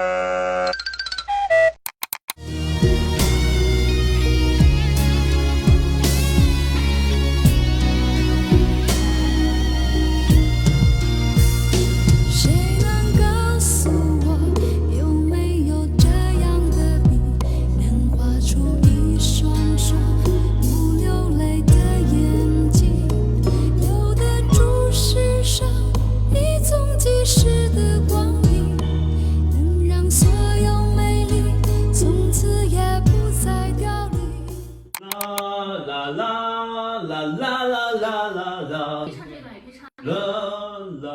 Uh... 啦啦啦啦啦啦啦！别唱这段，也可以唱。啦啦啦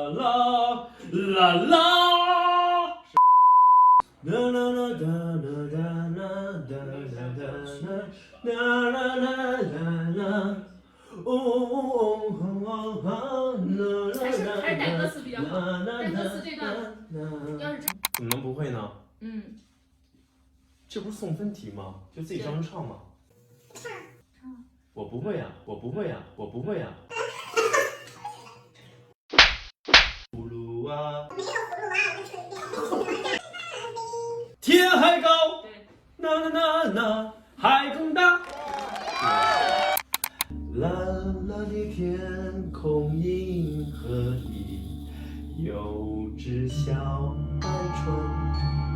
啦啦！啦啦啦啦啦啦啦啦啦啦啦！啦啦啦啦啦！还是还是带歌词比较好，带歌词这段要是真……怎么不会呢？嗯，这不是送分题吗？就自己唱着唱吗？我不会呀、我不会呀、我不会呀、葫芦啊，天还高，那那那那海更大。蓝蓝的天空，银河里有只小白船。